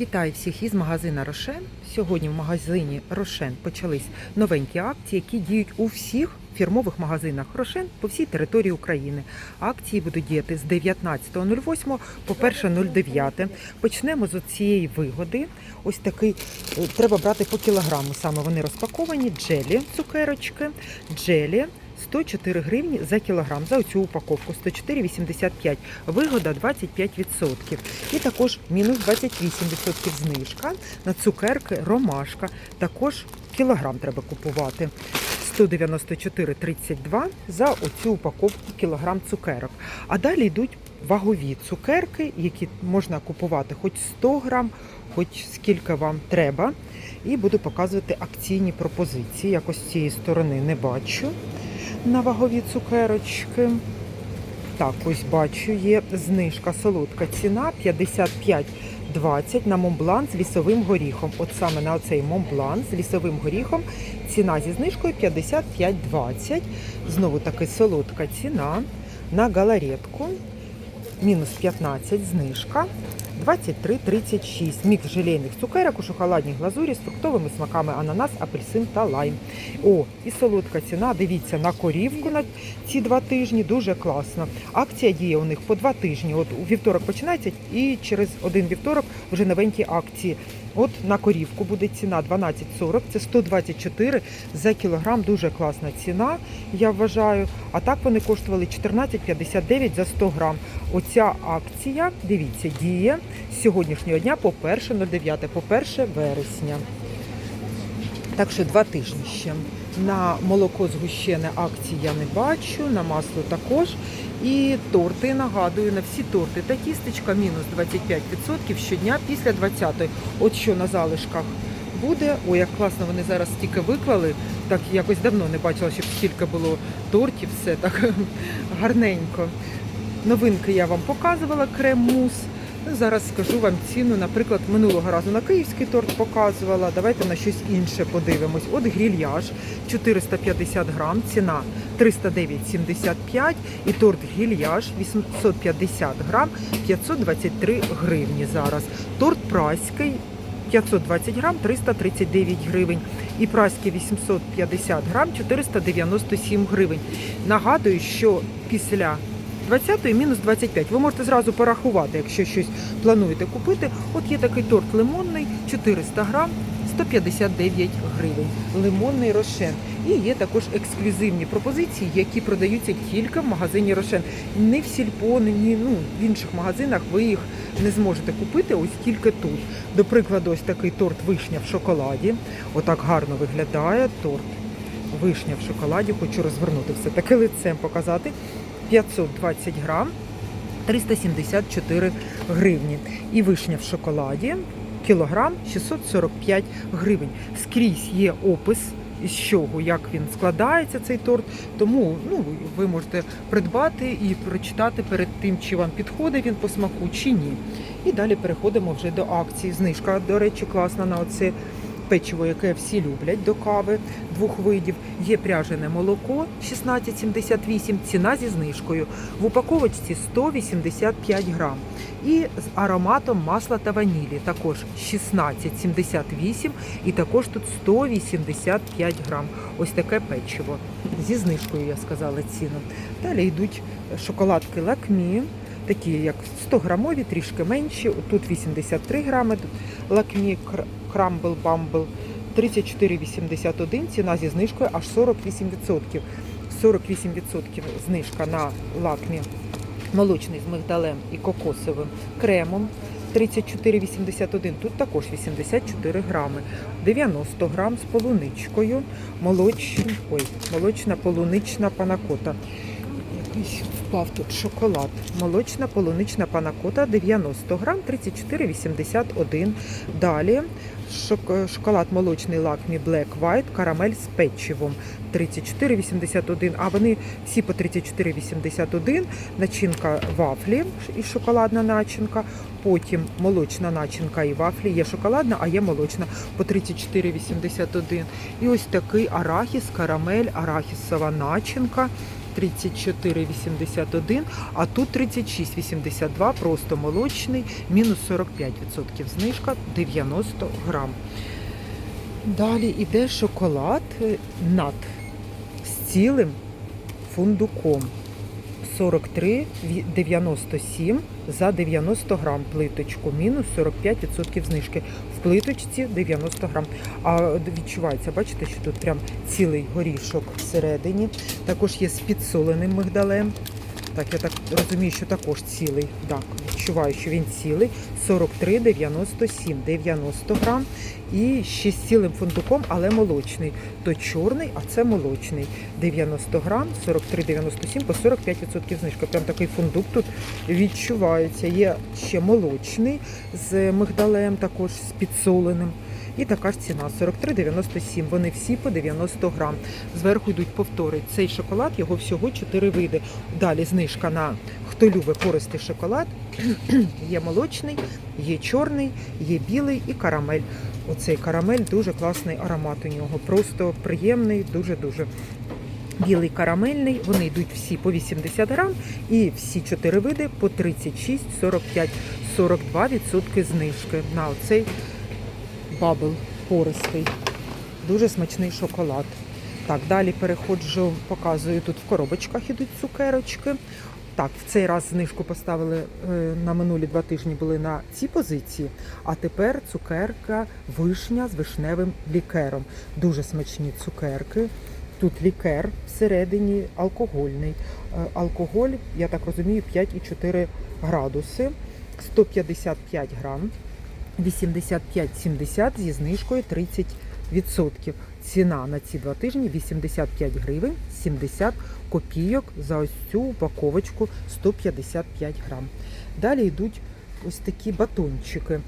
Вітаю всіх із магазина Рошен. Сьогодні в магазині Рошен почались новенькі акції, які діють у всіх фірмових магазинах Рошен по всій території України. Акції будуть діяти з 19.08 по 1.09. Почнемо з цієї вигоди. Ось такий е, треба брати по кілограму. Саме вони розпаковані. Джелі, цукерочки, джелі. 104 гривні за кілограм за оцю упаковку 104,85. Вигода 25%. І також мінус 28% знижка на цукерки ромашка. Також кілограм треба купувати. 194,32 за оцю упаковку кілограм цукерок. А далі йдуть вагові цукерки, які можна купувати хоч 100 грам, хоч скільки вам треба. І буду показувати акційні пропозиції. Якось з цієї сторони не бачу на вагові цукерочки. Так, ось бачу, є знижка солодка ціна 55,20 на Монблан з лісовим горіхом. От саме на оцей Монблан з лісовим горіхом ціна зі знижкою 55,20. Знову таки солодка ціна на галаретку. Мінус 15 знижка. 23,36. Мікс желейних цукерок у шоколадній глазурі з фруктовими смаками ананас, апельсин та лайм. О, і солодка ціна. Дивіться на корівку на ці два тижні. Дуже класно. Акція діє у них по два тижні. От у вівторок починається і через один вівторок вже новенькі акції. От на корівку буде ціна 12,40, це 124 за кілограм. Дуже класна ціна, я вважаю. А так вони коштували 14,59 за 100 грам. Оця акція, дивіться, діє з сьогоднішнього дня по 1.09, по 1 вересня. Так що два тижні ще. На молоко згущене акції я не бачу, на масло також. І торти, нагадую, на всі торти та тістечка мінус 25% щодня після 20-ї. От що на залишках буде. Ой, як класно вони зараз стільки виклали. Так якось давно не бачила, щоб стільки було тортів, все так гарненько. Новинки я вам показувала крем-мус. Ну, Зараз скажу вам ціну. Наприклад, минулого разу на київський торт показувала. Давайте на щось інше подивимось. От грільяж 450 грам, ціна 309,75 і торт грільяж 850 грам, 523 гривні зараз. Торт праський 520 грам, 339 гривень. І праський 850 грам, 497 гривень. Нагадую, що після 20-ї мінус 25. Ви можете зразу порахувати, якщо щось плануєте купити. От є такий торт лимонний, 400 грам, 159 гривень. Лимонний рошен. І є також ексклюзивні пропозиції, які продаються тільки в магазині Рошен. Не в сільпо, ні ну, в інших магазинах ви їх не зможете купити, ось тільки тут. До прикладу, ось такий торт вишня в шоколаді. Отак гарно виглядає торт. Вишня в шоколаді, хочу розвернути все таки лицем показати. 520 грам, 374 гривні. І вишня в шоколаді, кілограм 645 гривень. Скрізь є опис. З чого, як він складається цей торт, тому ну ви можете придбати і прочитати перед тим, чи вам підходить він по смаку, чи ні. І далі переходимо вже до акції. Знижка, до речі, класна на оце печиво, яке всі люблять до кави двох видів. Є пряжене молоко 16,78, ціна зі знижкою. В упаковочці 185 грам. І з ароматом масла та ванілі також 16,78 і також тут 185 грам. Ось таке печиво. Зі знижкою я сказала ціну. Далі йдуть шоколадки лакмі. Такі як 100 грамові, трішки менші. Тут 83 грами, тут лакмі крамбл бамбл 34,81, ціна зі знижкою аж 48%. 48% знижка на лакмі молочний з мигдалем і кокосовим кремом. 34,81, тут також 84 грами, 90 грам з полуничкою, молоч... Ой, молочна полунична панакота. Якийсь впав тут шоколад. Молочна полунична панакота 90 грам, 34,81. Далі шоколад молочний лакмі Black White, карамель з печивом 34,81. А вони всі по 34,81. Начинка вафлі і шоколадна начинка. Потім молочна начинка і вафлі. Є шоколадна, а є молочна по 34,81. І ось такий арахіс, карамель, арахісова начинка. 34,81, а тут 36,82, просто молочний, мінус 45% знижка 90 грам. Далі йде шоколад над з цілим фундуком. 43,97 за 90 грам плиточку, мінус 45% знижки. В плиточці 90 грам. А відчувається, бачите, що тут прям цілий горішок всередині. Також є з підсоленим мигдалем. Так, я так розумію, що також цілий. Так, відчуваю, що він цілий. 43,97, 90 грам. І ще з цілим фундуком, але молочний. То чорний, а це молочний. 90 грам, 43,97 по 45% знижка. Прям такий фундук тут відчувається. Є ще молочний з мигдалем, також з підсоленим. І така ж ціна 43,97. Вони всі по 90 грам. Зверху йдуть повтори. Цей шоколад, його всього 4 види. Далі знижка на хто любить пористий шоколад. є молочний, є чорний, є білий і карамель. Оцей карамель дуже класний аромат у нього. Просто приємний, дуже-дуже. Білий карамельний, вони йдуть всі по 80 грам і всі чотири види по 36, 45, 42% знижки на оцей бабл пористий. Дуже смачний шоколад. Так, далі переходжу, показую, тут в коробочках ідуть цукерочки. Так, в цей раз знижку поставили е, на минулі два тижні були на ці позиції, а тепер цукерка вишня з вишневим лікером. Дуже смачні цукерки. Тут лікер всередині алкогольний. Е, Алкоголь, я так розумію, 5,4 градуси, 155 грам. 85,70 зі знижкою 30%. Ціна на ці два тижні 85 гривень 70 копійок за ось цю упаковочку 155 грам. Далі йдуть ось такі батончики.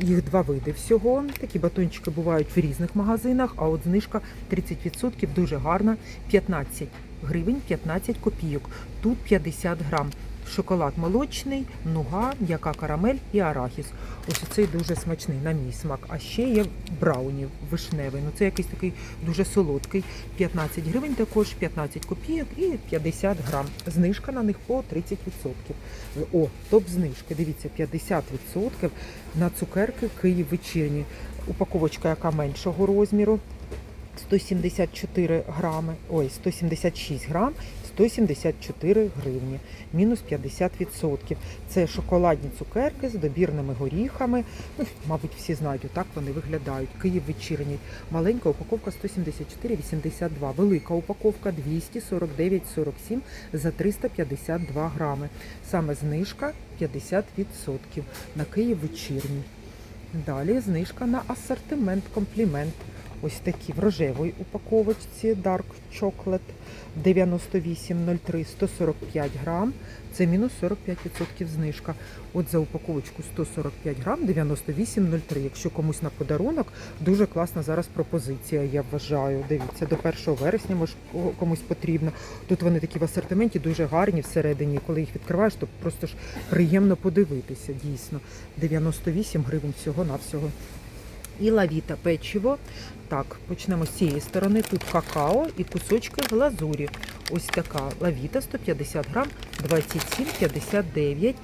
Їх два види всього. Такі батончики бувають в різних магазинах, а от знижка 30% дуже гарна. 15 гривень 15 копійок. Тут 50 грам. Шоколад молочний, нуга, м'яка карамель і арахіс. Ось цей дуже смачний на мій смак. А ще є брауні вишневий. Ну це якийсь такий дуже солодкий. 15 гривень також, 15 копійок і 50 грам. Знижка на них по 30%. О, топ знижки. Дивіться, 50% на цукерки Київ вечірні. Упаковочка, яка меншого розміру. 174 грами, ой, 176 грам, 174 гривні, мінус 50%. Це шоколадні цукерки з добірними горіхами. Ну, мабуть, всі знають, так вони виглядають. Київ вечірній. Маленька упаковка 174,82. Велика упаковка 249,47 за 352 грами. Саме знижка 50% на Київ вечірній. Далі знижка на асортимент комплімент. Ось такі в рожевій упаковочці Dark Chocolate 98,03 145 грам. Це мінус 45% знижка. От за упаковочку 145 грам 98,03. Якщо комусь на подарунок, дуже класна зараз пропозиція, я вважаю. Дивіться, до 1 вересня може комусь потрібно. Тут вони такі в асортименті дуже гарні всередині. Коли їх відкриваєш, то просто ж приємно подивитися, дійсно. 98 гривень всього-навсього. І лавіта печиво. Так, почнемо з цієї сторони. Тут какао і кусочки глазурі. Ось така лавіта 150 грам, 27,59.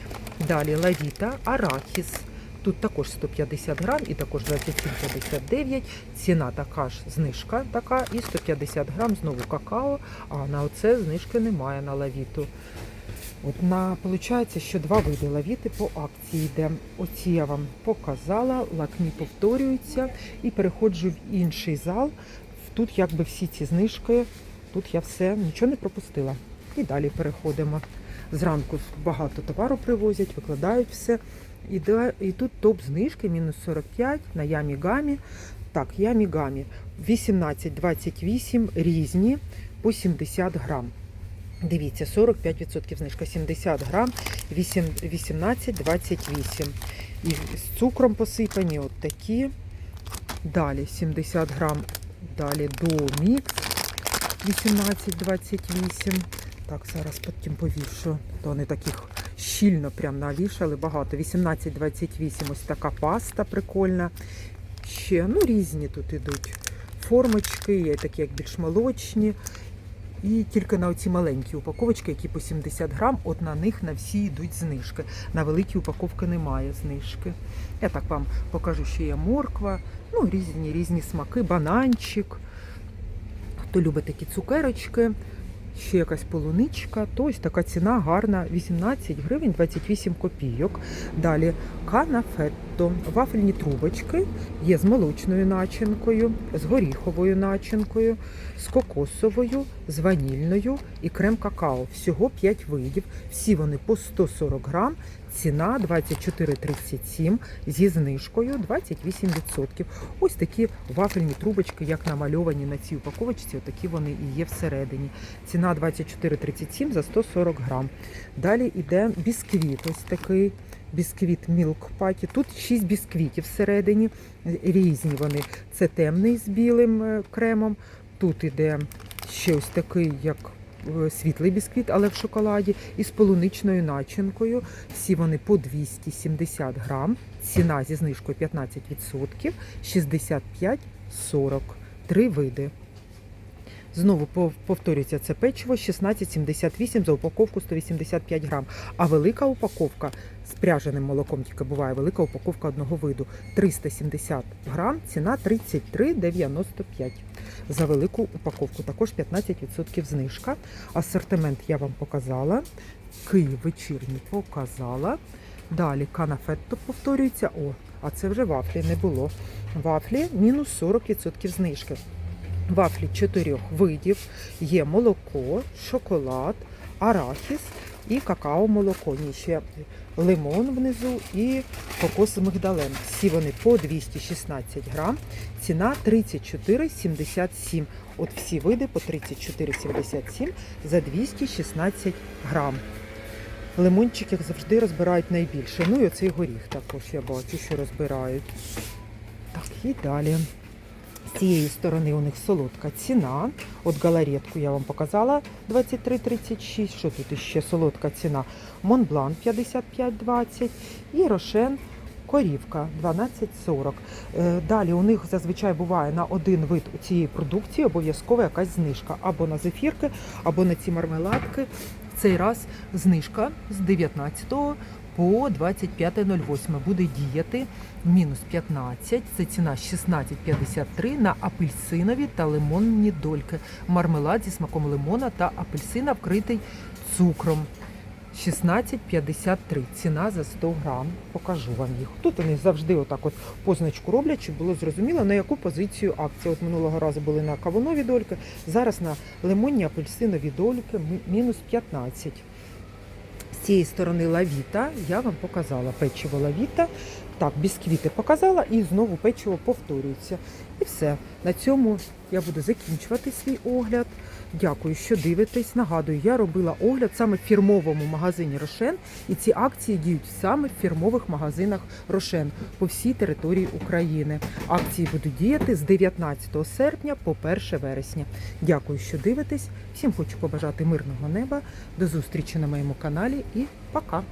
Далі лавіта арахіс. Тут також 150 грам і також 27,59. Ціна така ж знижка така і 150 грам знову какао, а на оце знижки немає на лавіту. От на виходить, що два види лавіти по акції йде. Оці я вам показала, лакні повторюються і переходжу в інший зал. Тут якби всі ці знижки, тут я все нічого не пропустила. І далі переходимо. Зранку багато товару привозять, викладають все. І, і тут топ знижки, мінус 45 на ямі гамі. Так, ямі гамі 18-28 різні по 70 грам. Дивіться, 45% знижка, 70 грам, 8, 18,28. І з цукром посипані от такі. Далі 70 грам, далі до мікс 18,28. Так, зараз потім повішу. То вони таких щільно прям навішали багато. 18,28 ось така паста прикольна. Ще, ну, різні тут ідуть формочки, є такі як більш молочні. І тільки на оці маленькі упаковочки, які по 70 грам, от на них на всі йдуть знижки. На великі упаковки немає знижки. Я так вам покажу, що є морква, ну різні різні смаки, бананчик. Хто любить такі цукерочки, ще якась полуничка, то ось така ціна гарна 18 гривень 28 копійок. Далі канафетто, вафельні трубочки є з молочною начинкою, з горіховою начинкою, з кокосовою, з ванільною і крем какао. Всього 5 видів. Всі вони по 140 грам. Ціна 24,37 зі знижкою 28%. Ось такі вафельні трубочки, як намальовані на цій упаковочці, отакі вони і є всередині. Ціна 24,37 за 140 грам. Далі йде бісквіт, ось такий бісквіт Milk Patty. Тут 6 бісквітів всередині, різні вони. Це темний з білим е, кремом. Тут іде ще ось такий, як е, світлий бісквіт, але в шоколаді, і з полуничною начинкою. Всі вони по 270 грам. Ціна зі знижкою 15%, 65,40. Три види. Знову пов- повторюється це печиво 16,78 за упаковку 185 грам. А велика упаковка з пряженим молоком тільки буває велика упаковка одного виду 370 грам, ціна 33,95 за велику упаковку. Також 15% знижка. Асортимент я вам показала. Київ вечірній показала. Далі канафетто повторюється. О, а це вже вафлі не було. Вафлі мінус 40% знижки. Вафлі чотирьох видів. Є молоко, шоколад, арахіс і какао-молоко. Ще лимон внизу і кокос мигдалем. Всі вони по 216 грам. Ціна 34,77. От всі види по 34,77 за 216 грам. Лимончик, як завжди, розбирають найбільше. Ну і оцей горіх також я бачу, що розбирають. Так, і далі. З цієї сторони у них солодка ціна. От галаретку я вам показала 23,36. Що тут іще солодка ціна? Монблан 55,20 і Рошен Корівка 12,40. Е, Далі у них зазвичай буває на один вид цієї продукції обов'язково якась знижка. Або на зефірки, або на ці мармеладки. В цей раз знижка з 19 по 25.08 буде діяти мінус 15, це ціна 16,53 на апельсинові та лимонні дольки. Мармелад зі смаком лимона та апельсина вкритий цукром. 16,53 ціна за 100 грам. Покажу вам їх. Тут вони завжди отак от позначку роблять, щоб було зрозуміло, на яку позицію акція. От минулого разу були на кавунові дольки, зараз на лимонні апельсинові дольки мінус 15. Цієї сторони лавіта я вам показала печиво лавіта. Так, бісквіти показала і знову печиво повторюється. І все. На цьому я буду закінчувати свій огляд. Дякую, що дивитесь. Нагадую, я робила огляд саме в фірмовому магазині Рошен, і ці акції діють саме в фірмових магазинах Рошен по всій території України. Акції будуть діяти з 19 серпня по 1 вересня. Дякую, що дивитесь. Всім хочу побажати мирного неба. До зустрічі на моєму каналі і пока!